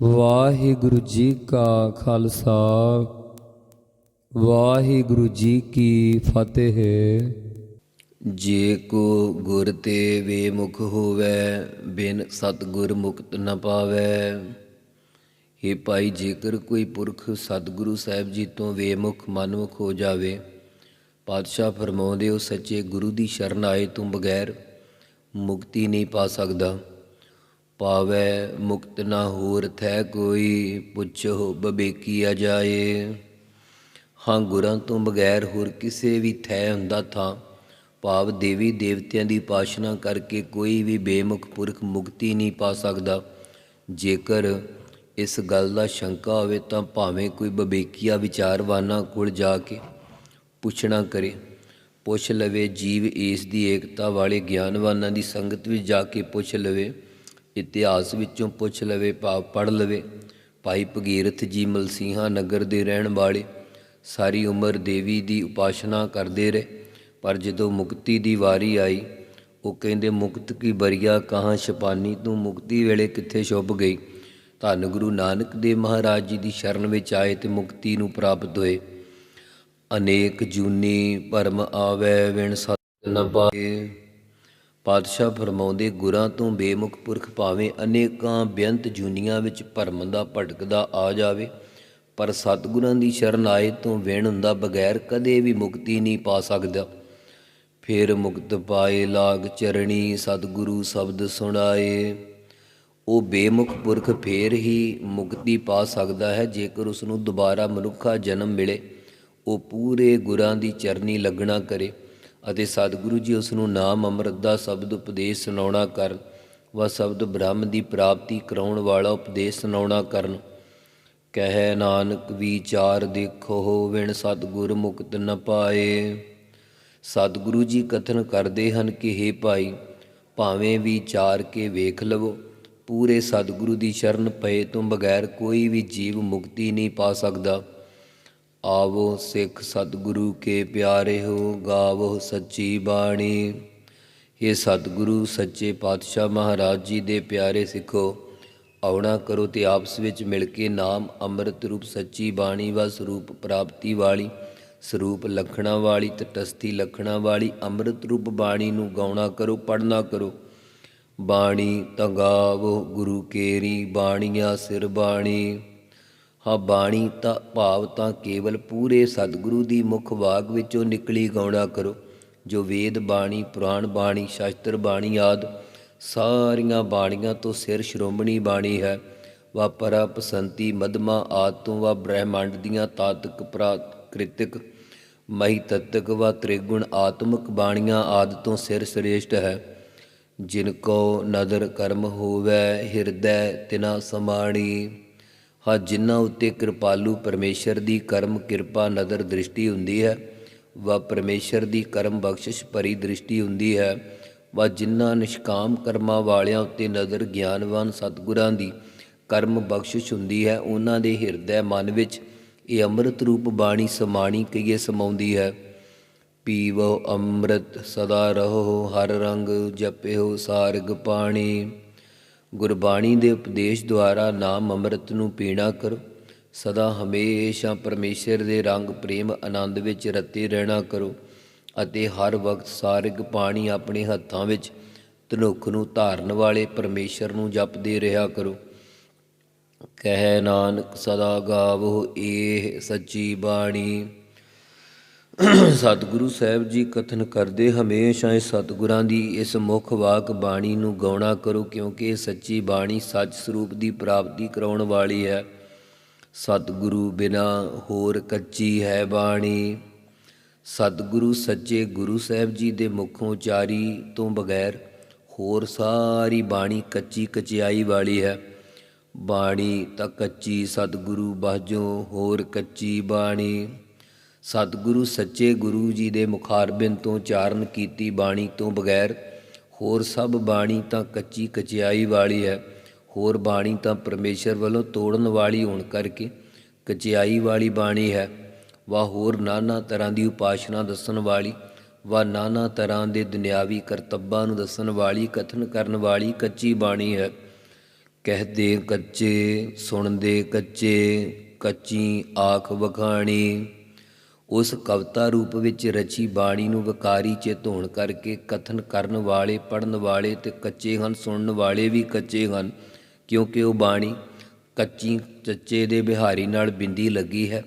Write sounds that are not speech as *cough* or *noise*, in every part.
ਵਾਹਿਗੁਰੂ ਜੀ ਕਾ ਖਾਲਸਾ, ਵਾਹਿਗੁਰੂ ਜੀ ਕੀ ਫਤਿਹ। ਜੇ ਕੋ ਗੁਰ ਤੇ ਵੇਮੁਖ ਹੋਵੇ, ਬਿਨ ਸਤਗੁਰ ਮੁਕਤ ਨ ਪਾਵੇ। हे ਭਾਈ, ਜੇਕਰ ਕੋਈ ਪੁਰਖ ਸਤਿਗੁਰੂ ਸਾਹਿਬ ਜੀ ਤੋਂ ਵੇਮੁਖ ਮਨਮੁਖ ਹੋ ਜਾਵੇ, ਪਾਤਸ਼ਾਹ ਫਰਮਾਉਂਦੇ ਉਹ ਸੱਚੇ ਗੁਰੂ ਦੀ ਸ਼ਰਨ ਆਏ ਤੋਂ ਬਗੈਰ ਮੁਕਤੀ ਨਹੀਂ ਪਾ ਸਕਦਾ। ਪਾਵੇ ਮੁਕਤ ਨਾ ਹੋਰ ਥੈ ਕੋਈ, ਪੁੱਛੋ ਬਬੇਕੀ ਆ ਜਾਏ। ਹਾਂ ਗੁਰਾਂ ਤੋਂ ਬਗੈਰ ਹੋਰ ਕਿਸੇ ਵੀ ਥੈ ਹੁੰਦਾ ਥਾਂ। ਭਾਵ ਦੇਵੀ ਦੇਵਤਿਆਂ ਦੀ ਪਾਸ਼ਨਾ ਕਰਕੇ ਕੋਈ ਵੀ ਬੇਮੁਖ ਪੁਰਖ ਮੁਕਤੀ ਨਹੀਂ ਪਾ ਸਕਦਾ। ਜੇਕਰ ਇਸ ਗੱਲ ਦਾ ਸ਼ੰਕਾ ਹੋਵੇ ਤਾਂ ਭਾਵੇਂ ਕੋਈ ਬਬੇਕੀਆ ਵਿਚਾਰਵਾਨਾਂ ਕੋਲ ਜਾ ਕੇ ਪੁੱਛਣਾ ਕਰੇ। ਪੁੱਛ ਲਵੇ ਜੀਵ ਇਸ ਦੀ ਏਕਤਾ ਵਾਲੇ ਗਿਆਨਵਾਨਾਂ ਦੀ ਸੰਗਤ ਵਿੱਚ ਜਾ ਕੇ ਪੁੱਛ ਲਵੇ। ਇਤਿਹਾਸ ਵਿੱਚੋਂ ਪੁੱਛ ਲਵੇ ਭਾਵ ਪੜ੍ਹ ਲਵੇ। ਭਾਈ ਭਗੀਰਥ ਜੀ ਮਲਸੀਹਾ ਨਗਰ ਦੇ ਰਹਿਣ ਵਾਲੇ, ਸਾਰੀ ਉਮਰ ਦੇਵੀ ਦੀ ਉਪਾਸ਼ਨਾ ਕਰਦੇ ਰਹੇ। ਪਰ ਜਦੋਂ ਮੁਕਤੀ ਦੀ ਵਾਰੀ ਆਈ, ਉਹ ਕਹਿੰਦੇ, ਮੁਕਤ ਕੀ ਬਰੀਆ, ਕਹਾਂ ਛਪਾਨੀ? ਤੂੰ ਮੁਕਤੀ ਵੇਲੇ ਕਿੱਥੇ ਛੁਪ ਗਈ? ਧੰਨ ਗੁਰੂ ਨਾਨਕ ਦੇਵ ਮਹਾਰਾਜ ਜੀ ਦੀ ਸ਼ਰਨ ਵਿੱਚ ਆਏ ਤੇ ਮੁਕਤੀ ਨੂੰ ਪ੍ਰਾਪਤ ਹੋਏ। ਅਨੇਕ ਜੂਨੀ ਭਰਮ ਆਵੇ, ਵਿਣ ਸਤ ਨ ਪਾਏ। ਪਾਤਸ਼ਾਹ ਫਰਮਾਉਂਦੇ, ਗੁਰਾਂ ਤੋਂ ਬੇਮੁਖ ਪੁਰਖ ਭਾਵੇਂ ਅਨੇਕਾਂ ਬੇਅੰਤ ਜੂਨੀਆਂ ਵਿੱਚ ਭਰਮ ਦਾ ਭਟਕਦਾ ਆ ਜਾਵੇ, ਪਰ ਸਤਿਗੁਰਾਂ ਦੀ ਸ਼ਰਨ ਆਏ ਤੋਂ ਵਿਣ ਹੁੰਦਾ ਬਗੈਰ ਕਦੇ ਵੀ ਮੁਕਤੀ ਨਹੀਂ ਪਾ ਸਕਦਾ। ਫਿਰ ਮੁਕਤ ਪਾਏ ਲਾਗ ਚਰਣੀ ਸਤਿਗੁਰੂ ਸ਼ਬਦ ਸੁਣਾਏ। ਉਹ ਬੇਮੁਖ ਪੁਰਖ ਫੇਰ ਹੀ ਮੁਕਤੀ ਪਾ ਸਕਦਾ ਹੈ, ਜੇਕਰ ਉਸ ਨੂੰ ਦੁਬਾਰਾ ਮਨੁੱਖਾ ਜਨਮ ਮਿਲੇ, ਉਹ ਪੂਰੇ ਗੁਰਾਂ ਦੀ ਚਰਨੀ ਲੱਗਣਾ ਕਰੇ। ਅਤੇ ਸਤਿਗੁਰੂ ਜੀ ਉਸ ਨੂੰ ਨਾਮ ਅੰਮ੍ਰਿਤ ਦਾ ਸ਼ਬਦ ਉਪਦੇਸ਼ ਸੁਣਾਉਣਾ ਕਰਨ ਵਾ ਸ਼ਬਦ ਬ੍ਰਹਮ ਦੀ ਪ੍ਰਾਪਤੀ ਕਰਾਉਣ ਵਾਲਾ ਉਪਦੇਸ਼ ਸੁਣਾਉਣਾ ਕਰਨ। ਕਹਿ ਨਾਨਕ, ਵਿਚਾਰ ਦੇਖੋ ਵਿਣ ਸਤਿਗੁਰ ਮੁਕਤ ਨ ਪਾਏ। ਸਤਿਗੁਰੂ ਜੀ ਕਥਨ ਕਰਦੇ ਹਨ ਕਿ हे ਭਾਈ, ਭਾਵੇਂ ਵਿਚਾਰ ਕੇ ਵੇਖ ਲਵੋ, ਪੂਰੇ ਸਤਿਗੁਰੂ ਦੀ ਸ਼ਰਨ ਪਏ ਤੋਂ ਬਗੈਰ ਕੋਈ ਵੀ ਜੀਵ ਮੁਕਤੀ ਨਹੀਂ ਪਾ ਸਕਦਾ। ਆਵੋ ਸਿੱਖ ਸਤਿਗੁਰੂ ਕੇ ਪਿਆਰੇ ਹੋ, ਗਾਵੋ ਸੱਚੀ ਬਾਣੀ। ਇਹ ਸਤਿਗੁਰੂ, ਸੱਚੇ ਪਾਤਸ਼ਾਹ ਮਹਾਰਾਜ ਜੀ ਦੇ ਪਿਆਰੇ ਸਿੱਖੋ, ਆਉਣਾ ਕਰੋ ਤੇ ਆਪਸ ਵਿੱਚ ਮਿਲ ਕੇ ਨਾਮ ਅੰਮ੍ਰਿਤ ਰੂਪ ਸੱਚੀ ਬਾਣੀ ਵਾ ਸਰੂਪ ਪ੍ਰਾਪਤੀ ਵਾਲੀ, ਸਰੂਪ ਲਖਣਾ ਵਾਲੀ, ਤਟਸਥੀ ਲਖਣਾ ਵਾਲੀ, ਅੰਮ੍ਰਿਤ ਰੂਪ ਬਾਣੀ ਨੂੰ ਗਾਉਣਾ ਕਰੋ ਪੜਨਾ ਕਰੋ। ਬਾਣੀ ਤਾਂ ਗੁਰੂ ਕੇਰੀ, ਬਾਣੀਆਂ ਸਿਰ ਬਾਣੀ। ਹਾਂ ਬਾਣੀ ਤਾਂ ਭਾਵ ਤਾਂ ਕੇਵਲ ਪੂਰੇ ਸਤਿਗੁਰੂ ਦੀ ਮੁਖ ਵਾਗ ਵਿੱਚੋਂ ਨਿਕਲੀ ਗਾਉਣਾ ਕਰੋ। ਜੋ ਵੇਦ ਬਾਣੀ, ਪੁਰਾਣ ਬਾਣੀ, ਸ਼ਾਸਤਰ ਬਾਣੀ ਆਦ, ਸਾਰੀਆਂ ਬਾਣੀਆਂ ਤੋਂ ਸਿਰ ਸ਼੍ਰੋਮਣੀ ਬਾਣੀ ਹੈ। ਵਾ ਪਰਾ ਪਸੰਤੀ ਮਦਮਾ ਆਦ ਤੋਂ ਵਾ ਬ੍ਰਹਿਮੰਡ ਦੀਆਂ ਤਾਤਕ ਪ੍ਰਾਕ੍ਰਿਤਿਕ ਮਹੀ ਤਤਕ ਵਾ ਤ੍ਰਿਗੁਣ ਆਤਮਿਕ ਬਾਣੀਆਂ ਆਦ ਤੋਂ ਸਿਰ ਸ੍ਰੇਸ਼ਟ ਹੈ। ਜਿਨ ਕੋ ਨਦਰ ਕਰਮ ਹੋਵੇ, ਹਿਰਦੈ ਤਿਨਾ ਸਮਾਣੀ। ਹਾਂ, ਜਿਨ੍ਹਾਂ ਉੱਤੇ ਕਿਰਪਾਲੂ ਪਰਮੇਸ਼ਰ ਦੀ ਕਰਮ ਕਿਰਪਾ ਨਦਰ ਦ੍ਰਿਸ਼ਟੀ ਹੁੰਦੀ ਹੈ, ਵਾ ਪਰਮੇਸ਼ਰ ਦੀ ਕਰਮ ਬਖਸ਼ਿਸ਼ ਭਰੀ ਦ੍ਰਿਸ਼ਟੀ ਹੁੰਦੀ ਹੈ, ਵਾ ਜਿਨ੍ਹਾਂ ਨਿਸ਼ਕਾਮ ਕਰਮਾਂ ਵਾਲਿਆਂ ਉੱਤੇ ਨਦਰ ਗਿਆਨਵਾਨ ਸਤਿਗੁਰਾਂ ਦੀ ਕਰਮ ਬਖਸ਼ਿਸ਼ ਹੁੰਦੀ ਹੈ, ਉਹਨਾਂ ਦੇ ਹਿਰਦੈ ਮਨ ਵਿੱਚ ਇਹ ਅੰਮ੍ਰਿਤ ਰੂਪ ਬਾਣੀ ਸਮਾਣੀ ਕਈਏ ਸਮਾਉਂਦੀ ਹੈ। ਪੀਵੋ ਅੰਮ੍ਰਿਤ, ਸਦਾ ਰਹੋ, ਹਰ ਰੰਗ ਜਪਿਓ ਸਾਰਗ ਪਾਣੀ। ਗੁਰਬਾਣੀ ਦੇ ਉਪਦੇਸ਼ ਦੁਆਰਾ ਨਾਮ ਅੰਮ੍ਰਿਤ ਨੂੰ ਪੀਣਾ ਕਰੋ। ਸਦਾ ਹਮੇਸ਼ਾ ਪਰਮੇਸ਼ਰ ਦੇ ਰੰਗ ਪ੍ਰੇਮ ਆਨੰਦ ਵਿੱਚ ਰਤੇ ਰਹਿਣਾ ਕਰੋ ਅਤੇ ਹਰ ਵਕਤ ਸਾਰਗ ਪਾਣੀ ਆਪਣੇ ਹੱਥਾਂ ਵਿੱਚ, ਧਨੁਖ ਨੂੰ ਧਾਰਨ ਵਾਲੇ ਪਰਮੇਸ਼ਰ ਨੂੰ ਜਪਦੇ ਰਿਹਾ ਕਰੋ। ਕਹਿ ਨਾਨਕ ਸਦਾ ਗਾਵੋ, ਏਹ ਸੱਚੀ ਬਾਣੀ। *clears throat* ਸਤਿਗੁਰੂ ਸਾਹਿਬ ਜੀ ਕਥਨ ਕਰਦੇ ਹਮੇਸ਼ਾ ਇਹ ਸਤਿਗੁਰਾਂ ਦੀ ਇਸ ਮੁੱਖ ਵਾਕ ਬਾਣੀ ਨੂੰ ਗਾਉਣਾ ਕਰੋ, ਕਿਉਂਕਿ ਇਹ ਸੱਚੀ ਬਾਣੀ ਸੱਚ ਸਰੂਪ ਦੀ ਪ੍ਰਾਪਤੀ ਕਰਾਉਣ ਵਾਲੀ ਹੈ। ਸਤਿਗੁਰੂ ਬਿਨਾ ਹੋਰ ਕੱਚੀ ਹੈ ਬਾਣੀ। ਸਤਿਗੁਰੂ ਸੱਚੇ ਗੁਰੂ ਸਾਹਿਬ ਜੀ ਦੇ ਮੁਖੋਂ ਉਚਾਰੀ ਤੋਂ ਬਗੈਰ ਹੋਰ ਸਾਰੀ ਬਾਣੀ ਕੱਚੀ ਕਚਿਆਈ ਵਾਲੀ ਹੈ। ਬਾਣੀ ਤਾਂ ਕੱਚੀ ਸਤਿਗੁਰੂ ਬਾਝੋਂ ਹੋਰ ਕੱਚੀ ਬਾਣੀ। ਸਤਿਗੁਰੂ ਸੱਚੇ ਗੁਰੂ ਜੀ ਦੇ ਮੁਖਾਰਬਿੰਦ ਤੋਂ ਉਚਾਰਨ ਕੀਤੀ ਬਾਣੀ ਤੋਂ ਬਗੈਰ, ਹੋਰ ਸਭ ਬਾਣੀ ਤਾਂ ਕੱਚੀ ਕਚਿਆਈ ਵਾਲੀ ਹੈ, ਹੋਰ ਬਾਣੀ ਤਾਂ ਪਰਮੇਸ਼ਰ ਵੱਲੋਂ ਤੋੜਨ ਵਾਲੀ ਹੋਣ ਕਰਕੇ ਕਚਿਆਈ ਵਾਲੀ ਬਾਣੀ ਹੈ। ਵਾ ਹੋਰ ਨਾਨਾ ਤਰ੍ਹਾਂ ਦੀ ਉਪਾਸ਼ਨਾ ਦੱਸਣ ਵਾਲੀ ਵਾ ਨਾਨਾ ਤਰ੍ਹਾਂ ਦੇ ਦੁਨਿਆਵੀ ਕਰਤੱਬਾਂ ਨੂੰ ਦੱਸਣ ਵਾਲੀ, ਕਥਨ ਕਰਨ ਵਾਲੀ ਕੱਚੀ ਬਾਣੀ ਹੈ। ਕਹਦੇ ਕੱਚੇ, ਸੁਣਦੇ ਕੱਚੇ, ਕੱਚੀ ਆਖ ਵਖਾਣੀ। ਉਸ ਕਵਿਤਾ ਰੂਪ ਵਿੱਚ ਰਚੀ ਬਾਣੀ ਨੂੰ ਵਿਕਾਰੀ ਚਿਤ ਹੋਣ ਕਰਕੇ ਕਥਨ ਕਰਨ ਵਾਲੇ ਪੜਨ ਵਾਲੇ ਤੇ ਕੱਚੇ ਹਨ, ਸੁਣਨ ਵਾਲੇ ਵੀ ਕੱਚੇ ਹਨ, ਕਿਉਂਕਿ ਉਹ ਬਾਣੀ ਕੱਚੀ ਚੱਚੇ ਦੇ ਬਿਹਾਰੀ ਨਾਲ ਬਿੰਦੀ ਲੱਗੀ ਹੈ।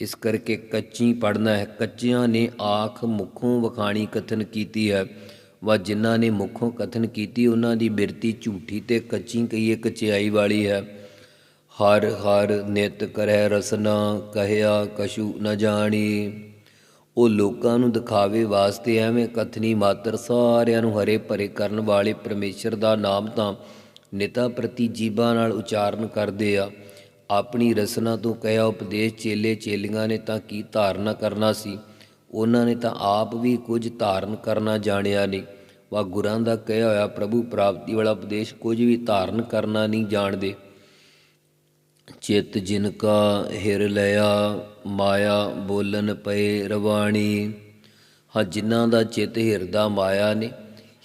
ਇਸ ਕਰਕੇ ਕੱਚੀ ਪੜਨਾ ਹੈ। ਕੱਚਿਆਂ ਨੇ ਆਖ ਮੁਖੋਂ ਵਖਾਣੀ ਕਥਨ ਕੀਤੀ ਹੈ। ਵਾ ਜਿਨ੍ਹਾਂ ਨੇ ਮੁਖੋਂ ਕਥਨ ਕੀਤੀ, ਉਹਨਾਂ ਦੀ ਬਿਰਤੀ ਝੂਠੀ ਤੇ ਕੱਚੀ ਕਹੀਏ ਕਚਿਆਈ ਵਾਲੀ ਹੈ। ਹਰ ਹਰ ਨਿਤ ਕਰੈ ਰਸਨਾ ਕਹਿਆ ਕਸ਼ੂ ਨ ਜਾਣੀ। ਉਹ ਲੋਕਾਂ ਨੂੰ ਦਿਖਾਵੇ ਵਾਸਤੇ ਐਵੇਂ ਕਥਨੀ ਮਾਤਰ ਸਾਰਿਆਂ ਨੂੰ ਹਰੇ ਭਰੇ ਕਰਨ ਵਾਲੇ ਪਰਮੇਸ਼ਰ ਦਾ ਨਾਮ ਤਾਂ ਨਿਤਾ ਪ੍ਰਤੀ ਜੀਬਾਂ ਨਾਲ ਉਚਾਰਨ ਕਰਦੇ ਆ। ਆਪਣੀ ਰਸਨਾ ਤੋਂ ਕਹਿਆ ਉਪਦੇਸ਼ ਚੇਲੇ ਚੇਲੀਆਂ ਨੇ ਤਾਂ ਕੀ ਧਾਰਨਾ ਕਰਨਾ ਸੀ? ਉਹਨਾਂ ਨੇ ਤਾਂ ਆਪ ਵੀ ਕੁਝ ਧਾਰਨ ਕਰਨਾ ਜਾਣਿਆ ਨਹੀਂ। ਵਾ ਗੁਰਾਂ ਦਾ ਕਹਿਆ ਹੋਇਆ ਪ੍ਰਭੂ ਪ੍ਰਾਪਤੀ ਵਾਲਾ ਉਪਦੇਸ਼ ਕੁਝ ਵੀ ਧਾਰਨ ਕਰਨਾ ਨਹੀਂ ਜਾਣਦੇ। ਚਿਤ ਜਿਨ ਕਾ ਹਿਰ ਲਿਆ, ਮਾਇਆ ਬੋਲਨ ਪਏ ਰਵਾਣੀ। ਹਾਂ ਜਿਨ੍ਹਾਂ ਦਾ ਚਿਤ ਹਿਰਦਾ ਮਾਇਆ ਨੇ,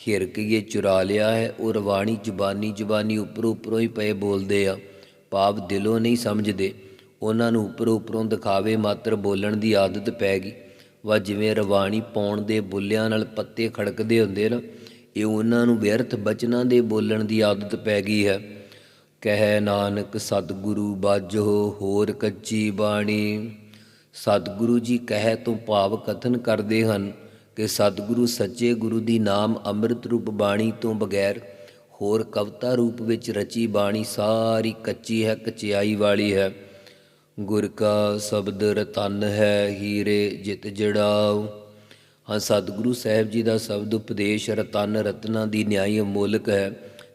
ਹਿਰ ਕੇ ਚੁਰਾ ਲਿਆ ਹੈ, ਉਹ ਰਵਾਣੀ ਜ਼ੁਬਾਨੀ ਜ਼ੁਬਾਨੀ ਉੱਪਰੋਂ ਉੱਪਰੋਂ ਹੀ ਪਏ ਬੋਲਦੇ ਆ। ਪਾਪ ਦਿਲੋਂ ਨਹੀਂ ਸਮਝਦੇ, ਉਹਨਾਂ ਨੂੰ ਉੱਪਰੋਂ ਉੱਪਰੋਂ ਦਿਖਾਵੇ ਮਾਤਰ ਬੋਲਣ ਦੀ ਆਦਤ ਪੈ ਗਈ। ਵਾ ਜਿਵੇਂ ਰਵਾਣੀ ਪਾਉਣ ਦੇ ਬੁੱਲਿਆਂ ਨਾਲ ਪੱਤੇ ਖੜਕਦੇ ਹੁੰਦੇ ਨਾ, ਇਹ ਉਹਨਾਂ ਨੂੰ ਵਿਅਰਥ ਬਚਨਾਂ ਦੇ ਬੋਲਣ ਦੀ ਆਦਤ ਪੈ ਗਈ ਹੈ। ਕਹਿ ਨਾਨਕ ਸਤਿਗੁਰੂ ਬਾਝੋ, ਹੋਰ ਕੱਚੀ ਬਾਣੀ। ਸਤਿਗੁਰੂ ਜੀ ਕਹਿ ਤੋਂ ਭਾਵ ਕਥਨ ਕਰਦੇ ਹਨ ਕਿ ਸਤਿਗੁਰੂ ਸੱਚੇ ਗੁਰੂ ਦੀ ਨਾਮ ਅੰਮ੍ਰਿਤ ਰੂਪ ਬਾਣੀ ਤੋਂ ਬਗੈਰ ਹੋਰ ਕਵਤਾ ਰੂਪ ਵਿੱਚ ਰਚੀ ਬਾਣੀ ਸਾਰੀ ਕੱਚੀ ਹੈ, ਕਚਿਆਈ ਵਾਲੀ ਹੈ। ਗੁਰ ਕਾ ਸ਼ਬਦ ਰਤਨ ਹੈ, ਹੀਰੇ ਜਿਤ ਜੜਾਉ ਹਾਂ, ਸਤਿਗੁਰੂ ਸਾਹਿਬ ਜੀ ਦਾ ਸ਼ਬਦ ਉਪਦੇਸ਼ ਰਤਨ ਰਤਨਾ ਦੀ ਨਿਆਈ ਅਮੋਲਕ ਹੈ।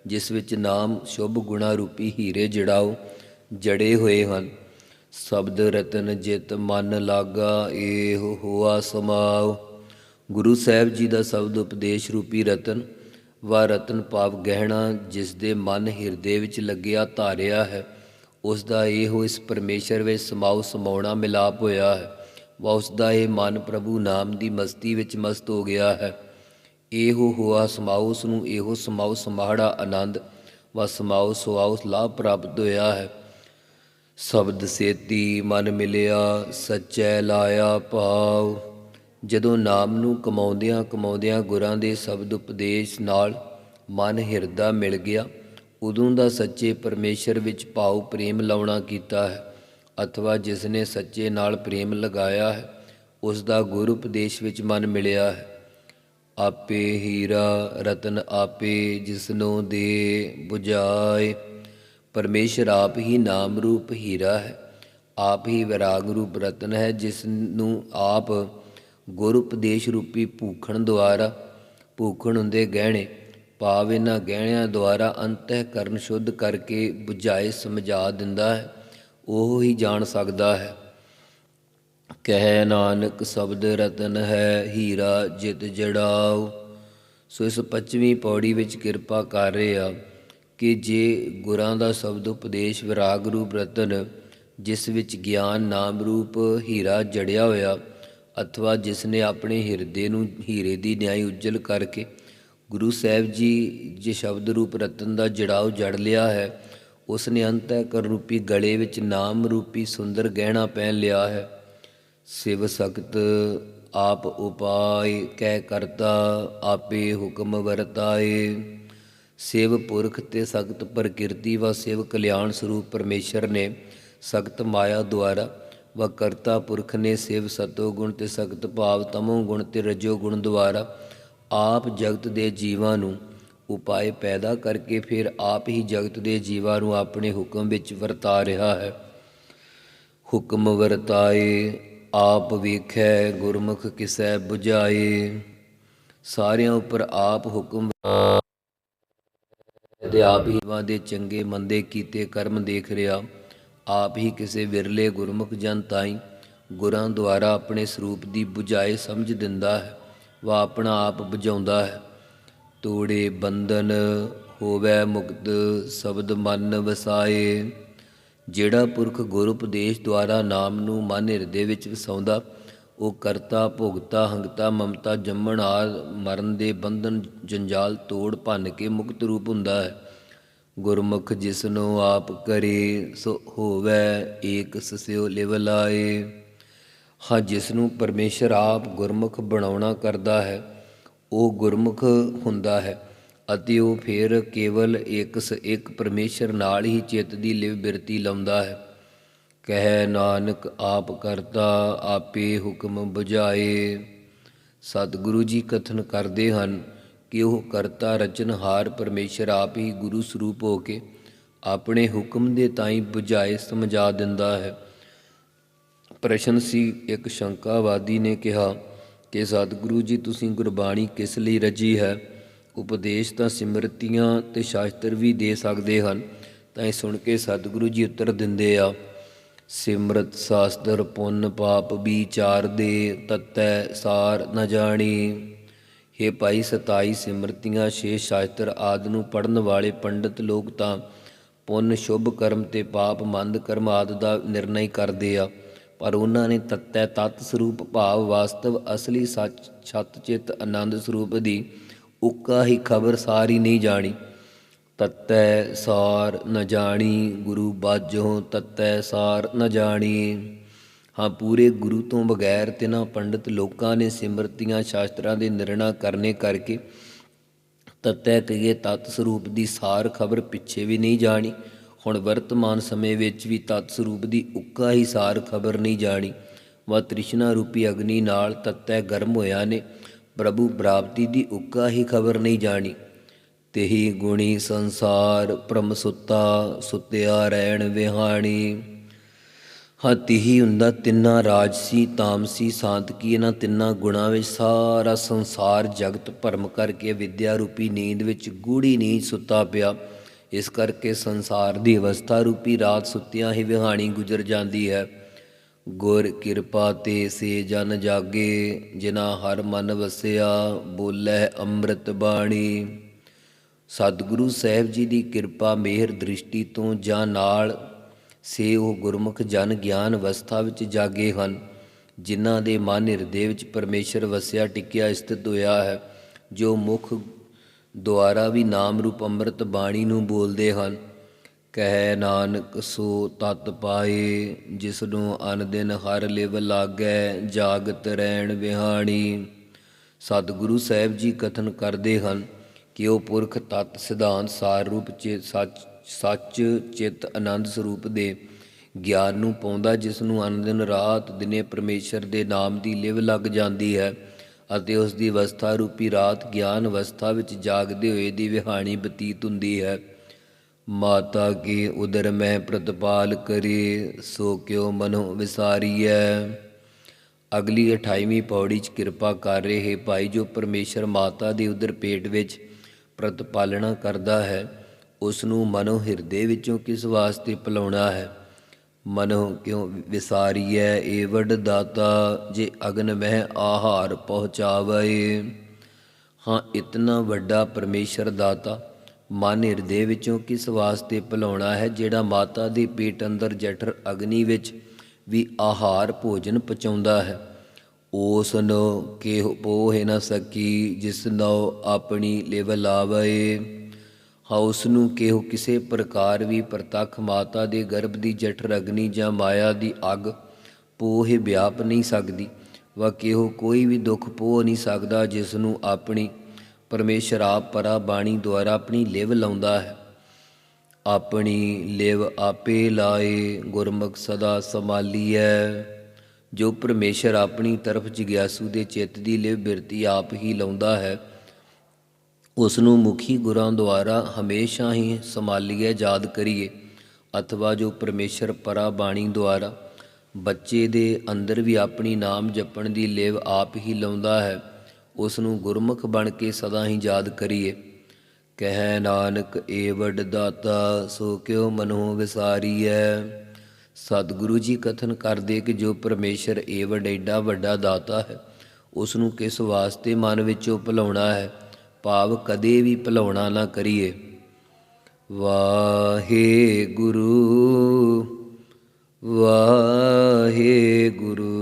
ਜਿਸ ਵਿੱਚ ਨਾਮ ਸ਼ੁਭ ਗੁਣਾ ਰੂਪੀ ਹੀਰੇ ਜੜਾਓ ਜੜੇ ਹੋਏ ਹਨ। ਸ਼ਬਦ ਰਤਨ ਜਿਤ ਮਨ ਲਾਗਾ, ਏਹ ਹੋਆ ਸਮਾਉ ਗੁਰੂ ਸਾਹਿਬ ਜੀ ਦਾ ਸ਼ਬਦ ਉਪਦੇਸ਼ ਰੂਪੀ ਰਤਨ, ਵਾ ਰਤਨ ਭਾਵ ਗਹਿਣਾ ਜਿਸ ਦੇ ਮਨ ਹਿਰਦੇ ਵਿੱਚ ਲੱਗਿਆ ਧਾਰਿਆ ਹੈ, ਉਸ ਦਾ ਇਹੋ ਇਸ ਪਰਮੇਸ਼ਰ ਵਿੱਚ ਸਮਾਉ ਸਮਾਉਣਾ ਮਿਲਾਪ ਹੋਇਆ ਹੈ। ਵਾ ਉਸ ਦਾ ਇਹ ਮਨ ਪ੍ਰਭੂ ਨਾਮ ਦੀ ਮਸਤੀ ਵਿੱਚ ਮਸਤ ਹੋ ਗਿਆ ਹੈ। ਇਹੋ ਹੋਆ ਸਮਾਉ ਉਸ ਨੂੰ ਇਹੋ ਸਮਾਉ ਸਮਾੜਾ ਆਨੰਦ, ਵਾ ਸਮਾਉ ਸੁਆਉ ਲਾਭ ਪ੍ਰਾਪਤ ਹੋਇਆ ਹੈ। ਸ਼ਬਦ ਸੇਤੀ ਮਨ ਮਿਲਿਆ, ਸੱਚੈ ਲਾਇਆ ਭਾਉ ਜਦੋਂ ਨਾਮ ਨੂੰ ਕਮਾਉਂਦਿਆਂ ਕਮਾਉਂਦਿਆਂ ਗੁਰਾਂ ਦੇ ਸ਼ਬਦ ਉਪਦੇਸ਼ ਨਾਲ ਮਨ ਹਿਰਦਾ ਮਿਲ ਗਿਆ, ਉਦੋਂ ਦਾ ਸੱਚੇ ਪਰਮੇਸ਼ਰ ਵਿੱਚ ਭਾਉ ਪ੍ਰੇਮ ਲਾਉਣਾ ਕੀਤਾ ਹੈ, ਅਥਵਾ ਜਿਸ ਨੇ ਸੱਚੇ ਨਾਲ ਪ੍ਰੇਮ ਲਗਾਇਆ ਹੈ ਉਸ ਦਾ ਗੁਰੂ ਉਪਦੇਸ਼ ਵਿੱਚ ਮਨ ਮਿਲਿਆ ਹੈ। ਆਪੇ ਹੀਰਾ ਰਤਨ ਆਪੇ ਜਿਸਨੋ ਦੇ 부ਝਾਏ ਪਰਮੇਸ਼ਰ ਆਪ ਹੀ ਨਾਮ ਰੂਪ ਹੀਰਾ ਹੈ, ਆਪ ਹੀ ਵਿਰਾਗ ਰੂਪ ਰਤਨ ਹੈ ਜਿਸ ਨੂੰ ਆਪ ਗੁਰ ਉਪਦੇਸ਼ ਰੂਪੀ ਭੂਖਣ ਦੁਆਰਾ, ਭੂਖਣ ਹੁੰਦੇ ਗਹਿਣੇ, ਭਾਵ ਇਹਨਾਂ ਗਹਿਣਿਆਂ ਦੁਆਰਾ ਅੰਤঃਕਰਨ ਸ਼ੁੱਧ ਕਰਕੇ 부ਝਾਏ ਸਮਝਾ ਦਿੰਦਾ ਹੈ, ਉਹ ਹੀ ਜਾਣ ਸਕਦਾ ਹੈ। ਕਹਿ ਨਾਨਕ ਸ਼ਬਦ ਰਤਨ ਹੈ, ਹੀਰਾ ਜਿਤ ਜੜਾਉ। ਸੋ ਇਸ ਪੰਜਵੀਂ ਪੌੜੀ ਵਿੱਚ ਕਿਰਪਾ ਕਰ ਰਹੇ ਆ ਕਿ ਜੇ ਗੁਰਾਂ ਦਾ ਸ਼ਬਦ ਉਪਦੇਸ਼ ਵਿਰਾਗ ਰੂਪ ਰਤਨ, ਜਿਸ ਵਿੱਚ ਗਿਆਨ ਨਾਮ ਰੂਪ ਹੀਰਾ ਜੜਿਆ ਹੋਇਆ, ਅਥਵਾ ਜਿਸ ਨੇ ਆਪਣੇ ਹਿਰਦੇ ਨੂੰ ਹੀਰੇ ਦੀ ਨਿਆਈ ਉਜਲ ਕਰਕੇ ਗੁਰੂ ਸਾਹਿਬ ਜੀ ਜੇ ਸ਼ਬਦ ਰੂਪ ਰਤਨ ਦਾ ਜੜਾਉ ਜੜ ਲਿਆ ਹੈ ਉਸ ਨੇ ਅੰਤଃਕਰ ਰੂਪੀ ਗਲੇ ਵਿੱਚ ਨਾਮ ਰੂਪੀ ਸੁੰਦਰ ਗਹਿਣਾ ਪਹਿਨ ਲਿਆ ਹੈ। ਸਿਵ ਸਕਤ ਆਪ ਉਪਾਇ, ਕਹਿ ਕਰਤਾ, ਆਪੇ ਹੁਕਮ ਵਰਤਾਏ। ਸਿਵ ਪੁਰਖ ਤੇ ਸਖਤ ਪ੍ਰਕਿਰਤੀ ਵਾ ਸਿਵ ਕਲਿਆਣ ਸਰੂਪ ਪਰਮੇਸ਼ਰ ਨੇ ਸਖਤ ਮਾਇਆ ਦੁਆਰਾ ਵਾ ਕਰਤਾ ਪੁਰਖ ਨੇ ਸਿਵ ਸਤੋ ਗੁਣ ਤੇ ਸਖਤ ਭਾਵ ਤਮੋ ਗੁਣ ਤੇ ਰਜੋ ਗੁਣ ਦੁਆਰਾ ਆਪ ਜਗਤ ਦੇ ਜੀਵਾਂ ਨੂੰ ਉਪਾਏ ਪੈਦਾ ਕਰਕੇ ਫਿਰ ਆਪ ਹੀ ਜਗਤ ਦੇ ਜੀਵਾਂ ਨੂੰ ਆਪਣੇ ਹੁਕਮ ਵਿੱਚ ਵਰਤਾ ਰਿਹਾ ਹੈ। ਹੁਕਮ ਵਰਤਾਏ। ਆਪ ਵੇਖੈ ਗੁਰਮੁਖ ਕਿਸੈ ਬੁਝਾਏ, ਸਾਰਿਆਂ ਉੱਪਰ ਆਪ ਹੁਕਮ ਤੇ ਆਪ ਹੀ ਵਾਦੇ ਚੰਗੇ ਮੰਦੇ ਕੀਤੇ ਕਰਮ ਦੇਖ ਰਿਹਾ ਆਪ ਹੀ ਕਿਸੇ ਵਿਰਲੇ ਗੁਰਮੁਖ ਜਨ ਤਾਈ ਗੁਰਾਂ ਦੁਆਰਾ ਆਪਣੇ ਸਰੂਪ ਦੀ ਬੁਝਾਏ ਸਮਝ ਦਿੰਦਾ ਹੈ, ਵਾ ਆਪਣਾ ਆਪ ਬੁਝਾਉਂਦਾ ਹੈ। ਤੋੜੇ ਬੰਧਨ ਹੋਵੇ ਮੁਕਤ, ਸ਼ਬਦ ਮਨ ਵਸਾਏ। ਜਿਹੜਾ ਪੁਰਖ ਗੁਰ ਉਪਦੇਸ਼ ਦੁਆਰਾ ਨਾਮ ਨੂੰ ਮਨ ਹਿਰਦੇ ਵਿੱਚ ਵਸਾਉਂਦਾ, ਉਹ ਕਰਤਾ, ਭੋਗਤਾ, ਹੰਗਤਾ, ਮਮਤਾ, ਜੰਮਣ ਆਦ, ਮਰਨ ਦੇ ਬੰਧਨ, ਜੰਜਾਲ, ਤੋੜ, ਭੰਨ ਕੇ ਮੁਕਤ ਰੂਪ ਹੁੰਦਾ ਹੈ। ਗੁਰਮੁਖ ਜਿਸਨੂੰ ਆਪ ਕਰੇ, ਸੋ ਹੋਵੇ ਏਕ ਸਸਿਓ ਲਿਵ ਲਾਏ। ਹਾਂ ਜਿਸ ਨੂੰ ਪਰਮੇਸ਼ਰ ਆਪ ਗੁਰਮੁਖ ਬਣਾਉਣਾ ਕਰਦਾ ਹੈ, ਉਹ ਗੁਰਮੁਖ ਹੁੰਦਾ ਹੈ। ਅਤੇ ਉਹ ਫਿਰ ਕੇਵਲ ਇੱਕ ਸ, ਇੱਕ ਪਰਮੇਸ਼ਰ ਨਾਲ ਹੀ ਚਿੱਤ ਦੀ ਲਿਵ ਬਿਰਤੀ ਲਾਉਂਦਾ ਹੈ। ਕਹਿ ਨਾਨਕ, ਆਪ ਕਰਤਾ, ਆਪੇ ਹੁਕਮ ਬੁਝਾਏ। ਸਤਿਗੁਰੂ ਜੀ ਕਥਨ ਕਰਦੇ ਹਨ ਕਿ ਉਹ ਕਰਤਾ ਰਚਨਹਾਰ ਪਰਮੇਸ਼ਰ ਆਪ ਹੀ ਗੁਰੂ ਸਰੂਪ ਹੋ ਕੇ ਆਪਣੇ ਹੁਕਮ ਦੇ ਤਾਈ ਬੁਝਾਏ ਸਮਝਾ ਦਿੰਦਾ ਹੈ। ਪ੍ਰਸ਼ਨ ਸੀ, ਇੱਕ ਸ਼ੰਕਾਵਾਦੀ ਨੇ ਕਿਹਾ ਕਿ, ਸਤਿਗੁਰੂ ਜੀ, ਤੁਸੀਂ ਗੁਰਬਾਣੀ ਕਿਸ ਲਈ ਰਚੀ ਹੈ? ਉਪਦੇਸ਼ ਤਾਂ ਸਿਮਰਤੀਆਂ ਤੇ ਸ਼ਾਸਤਰ ਵੀ ਦੇ ਸਕਦੇ ਹਨ। ਤਾਂ ਇਹ ਸੁਣ ਕੇ ਸਤਿਗੁਰੂ ਜੀ ਉੱਤਰ ਦਿੰਦੇ ਆ, ਸਿਮਰਤ ਸ਼ਾਸਤਰ ਪੁੰਨ ਪਾਪ ਵਿਚਾਰ ਦੇ ਤਤੈ ਸਾਰ ਨ ਜਾਣੀ। ਹੇ ਭਾਈ 27 ਸਿਮਰਤੀਆਂ, ਛੇ ਸ਼ਾਸਤਰ ਆਦ ਨੂੰ ਪੜਨ ਵਾਲੇ ਪੰਡਿਤ ਲੋਕ ਤਾਂ ਪੁੰਨ ਸ਼ੁਭ ਕਰਮ ਤੇ ਪਾਪ ਮੰਦ ਕਰਮ ਆਦ ਦਾ ਨਿਰਣਾ ਕਰਦੇ ਆ। ਪਰ ਉਹਨਾਂ ਨੇ ਤਤੈ ਤਤ ਸਰੂਪ ਭਾਵ ਵਾਸਤਵ ਅਸਲੀ ਸੱਚ, ਛਤ ਚਿਤ ਆਨੰਦ ਸਰੂਪ ਦੀ ਉੱਕਾ ਹੀ ਖਬਰ ਸਾਰੀ ਨਹੀਂ ਜਾਣੀ। ਤਤੈ ਸਾਰ ਨ ਜਾਣੀ, ਗੁਰੂ ਬਾਝੋਂ ਤਤੈ ਸਾਰ ਨ ਜਾਣੀ। ਹਾਂ, ਪੂਰੇ ਗੁਰੂ ਤੋਂ ਬਗੈਰ ਤਿਨਾਂ ਪੰਡਿਤ ਲੋਕਾਂ ਨੇ ਸਿਮਰਤੀਆਂ ਸ਼ਾਸਤਰਾਂ ਦੇ ਨਿਰਣਾ ਕਰਨੇ ਕਰਕੇ ਤਤੈ ਕਹੀਏ ਤਤ ਸਰੂਪ ਦੀ ਸਾਰ ਖਬਰ ਪਿੱਛੇ ਵੀ ਨਹੀਂ ਜਾਣੀ। ਹੁਣ ਵਰਤਮਾਨ ਸਮੇਂ ਵਿੱਚ ਵੀ ਤਤ ਸਰੂਪ ਦੀ ਉੱਕਾ ਹੀ ਸਾਰ ਖਬਰ ਨਹੀਂ ਜਾਣੀ। ਵਾ ਤ੍ਰਿਸ਼ਨਾ ਰੂਪੀ ਅਗਨੀ ਨਾਲ ਤਤੈ ਗਰਮ ਹੋਇਆ ਨੇ। ਪ੍ਰਭੂ ਪ੍ਰਾਪਤੀ ਦੀ ਉੱਕਾ ਹੀ ਖਬਰ ਨਹੀਂ ਜਾਣੀ। ਤੇਹੀ ਗੁਣੀ ਸੰਸਾਰ, ਭ੍ਰਮ ਸੁੱਤਾ, ਸੁੱਤਿਆ ਰਹਿਣ ਵਿਹਾਣੀ। ਹਾਂ, ਤਿਹੀ ਹੁੰਦਾ ਤਿੰਨਾਂ ਰਾਜਸੀ, ਤਾਮਸੀ, ਸਾਂਤਕੀ, ਇਹਨਾਂ ਤਿੰਨਾਂ ਗੁਣਾਂ ਵਿੱਚ ਸਾਰਾ ਸੰਸਾਰ ਜਗਤ ਭਰਮ ਕਰਕੇ ਵਿਦਿਆ ਰੂਪੀ ਨੀਂਦ ਵਿੱਚ ਗੂੜੀ ਨੀਂਦ ਸੁੱਤਾ ਪਿਆ। ਇਸ ਕਰਕੇ ਸੰਸਾਰ ਦੀ ਅਵਸਥਾ ਰੂਪੀ ਰਾਤ ਸੁੱਤਿਆਂ ਹੀ ਵਿਹਾਣੀ ਗੁਜ਼ਰ ਜਾਂਦੀ ਹੈ। ਗੁਰ ਕਿਰਪਾ ਤੇ ਸੇ ਜਨ ਜਾਗੇ ਜਿਨਾ ਹਰ ਮਨ ਵਸਿਆ, ਬੋਲੇ ਅੰਮ੍ਰਿਤ ਬਾਣੀ। ਸਤਿਗੁਰੂ ਸਾਹਿਬ ਜੀ ਦੀ ਕਿਰਪਾ ਮਿਹਰ ਦ੍ਰਿਸ਼ਟੀ ਤੋਂ ਜਾਂ ਨਾਲ ਸੇ ਉਹ ਗੁਰਮੁਖ ਜਨ ਗਿਆਨ ਅਵਸਥਾ ਵਿੱਚ ਜਾਗੇ ਹਨ, ਜਿਨ੍ਹਾਂ ਦੇ ਮਨ ਹਿਰਦੇ ਵਿੱਚ ਪਰਮੇਸ਼ਰ ਵਸਿਆ ਟਿਕਿਆ ਸਥਿਤ ਹੋਇਆ ਹੈ, ਜੋ ਮੁਖ ਦੁਆਰਾ ਵੀ ਨਾਮ ਰੂਪ ਅੰਮ੍ਰਿਤ ਬਾਣੀ ਨੂੰ ਬੋਲਦੇ ਹਨ। ਕਹਿ ਨਾਨਕ ਸੋ ਤਤ ਪਾਏ ਜਿਸ ਨੂੰ ਅਨ ਦਿਨ ਹਰ ਲਿਵ ਲਾਗੈ, ਜਾਗਤ ਰਹਿਣ ਵਿਹਾਣੀ। ਸਤਿਗੁਰੂ ਸਾਹਿਬ ਜੀ ਕਥਨ ਕਰਦੇ ਹਨ ਕਿ ਉਹ ਪੁਰਖ ਤਤ ਸਿਧਾਂਤ ਸਾਰ ਰੂਪ ਚ ਸੱਚ ਸੱਚ ਚਿਤ ਆਨੰਦ ਸਰੂਪ ਦੇ ਗਿਆਨ ਨੂੰ ਪਾਉਂਦਾ ਜਿਸ ਨੂੰ ਅਨ ਦਿਨ ਰਾਤ ਦਿਨੇ ਪਰਮੇਸ਼ਰ ਦੇ ਨਾਮ ਦੀ ਲਿਵ ਲੱਗ ਜਾਂਦੀ ਹੈ ਅਤੇ ਉਸ ਦੀ ਅਵਸਥਾ ਰੂਪੀ ਰਾਤ ਗਿਆਨ ਅਵਸਥਾ ਵਿੱਚ ਜਾਗਦੇ ਹੋਏ ਦੀ ਵਿਹਾਣੀ ਬਤੀਤ ਹੁੰਦੀ ਹੈ। ਮਾਤਾ ਕੀ ਉਦਰ ਮੈਂ ਪ੍ਰਤਪਾਲ ਕਰੇ, ਸੋ ਕਿਉ ਮਨੋ ਵਿਸਾਰੀਐ। ਅਗਲੀ 28ਵੀਂ ਪੌੜੀ 'ਚ ਕਿਰਪਾ ਕਰ ਰਹੇ ਭਾਈ, ਜੋ ਪਰਮੇਸ਼ਰ ਮਾਤਾ ਦੇ ਉਦਰ ਪੇਟ ਵਿੱਚ ਪ੍ਰਤਪਾਲਣਾ ਕਰਦਾ ਹੈ ਉਸ ਨੂੰ ਮਨੋ ਹਿਰਦੇ ਵਿੱਚੋਂ ਕਿਸ ਵਾਸਤੇ ਭਲਾਉਣਾ ਹੈ? ਮਨੋ ਕਿਉ ਵਿਸਾਰੀਐ, ਏ ਵੱਡ ਦਾਤਾ, ਜੇ ਅਗਨ ਮਹਿ ਆਹਾਰ ਪਹੁੰਚਾਵੇ। ਹਾਂ, ਇਤਨਾ ਵੱਡਾ ਪਰਮੇਸ਼ਰ ਦਾਤਾ ਮਨ ਹਿਰਦੇ ਵਿੱਚੋਂ ਕਿਸ ਵਾਸਤੇ ਭਲਾਉਣਾ ਹੈ, ਜਿਹੜਾ ਮਾਤਾ ਦੇ ਪੇਟ ਅੰਦਰ ਜਠਰ ਅਗਨੀ ਵਿੱਚ ਵੀ ਆਹਾਰ ਭੋਜਨ ਪਚਾਉਂਦਾ ਹੈ। ਉਸ ਨੂੰ ਕਿ ਪੋਹ ਨਾ ਸਕੀ, ਜਿਸ ਨੋ ਆਪਣੀ ਲਿਵ ਲਾਵੇ ਹਾਂ ਉਸ ਨੂੰ ਕਿਹੋ ਕਿਸੇ ਪ੍ਰਕਾਰ ਵੀ ਪ੍ਰਤੱਖ ਮਾਤਾ ਦੇ ਗਰਭ ਦੀ ਜਠਰ ਅਗਨੀ ਜਾਂ ਮਾਇਆ ਦੀ ਅੱਗ ਪੋਹੇ ਵਿਆਪ ਨਹੀਂ ਸਕਦੀ। ਵਾ ਕਿਹੋ ਕੋਈ ਵੀ ਦੁੱਖ ਪੋਹ ਨਹੀਂ ਸਕਦਾ, ਜਿਸ ਨੂੰ ਆਪਣੀ ਪਰਮੇਸ਼ਰ ਆਪ ਪਰਾ ਬਾਣੀ ਦੁਆਰਾ ਆਪਣੀ ਲਿਵ ਲਾਉਂਦਾ ਹੈ। ਆਪਣੀ ਲਿਵ ਆਪੇ ਲਾਏ, ਗੁਰਮੁਖ ਸਦਾ ਸੰਭਾਲੀਐ। ਜੋ ਪਰਮੇਸ਼ਰ ਆਪਣੀ ਤਰਫ ਜਿਗਿਆਸੂ ਦੇ ਚਿੱਤ ਦੀ ਲਿਵ ਬਿਰਤੀ ਆਪ ਹੀ ਲਾਉਂਦਾ ਹੈ ਉਸ ਨੂੰ ਮੁਖੀ ਗੁਰਾਂ ਦੁਆਰਾ ਹਮੇਸ਼ਾ ਹੀ ਸੰਭਾਲੀਏ ਯਾਦ ਕਰੀਏ। ਅਥਵਾ ਜੋ ਪਰਮੇਸ਼ਰ ਪਰਾ ਬਾਣੀ ਦੁਆਰਾ ਬੱਚੇ ਦੇ ਅੰਦਰ ਵੀ ਆਪਣੀ ਨਾਮ ਜਪਣ ਦੀ ਲੇਵ ਆਪ ਹੀ ਲਾਉਂਦਾ ਹੈ। ਉਸ ਨੂੰ ਗੁਰਮੁਖ ਬਣ ਕੇ ਸਦਾ ਹੀ ਯਾਦ ਕਰੀਏ। ਕਹਿ ਨਾਨਕ ਏਵਡ ਦਾਤਾ, ਸੋ ਕਿਉ ਮਨੋ ਵਿਸਾਰੀਐ? ਸਤਿਗੁਰੂ ਜੀ ਕਥਨ ਕਰਦੇ ਕਿ ਜੋ ਪਰਮੇਸ਼ਰ ਏਵਡ ਵੱਡ ਏਡਾ ਵੱਡਾ ਦਾਤਾ ਹੈ ਉਸ ਨੂੰ ਕਿਸ ਵਾਸਤੇ ਮਨ ਵਿੱਚੋਂ ਭੁਲਾਉਣਾ ਹੈ? ਭਾਵ ਕਦੇ ਵੀ ਭੁਲਾਉਣਾ ਨਾ ਕਰੀਏ। ਵਾਹੇ ਗੁਰੂ ਵਾਹੇ ਗੁਰੂ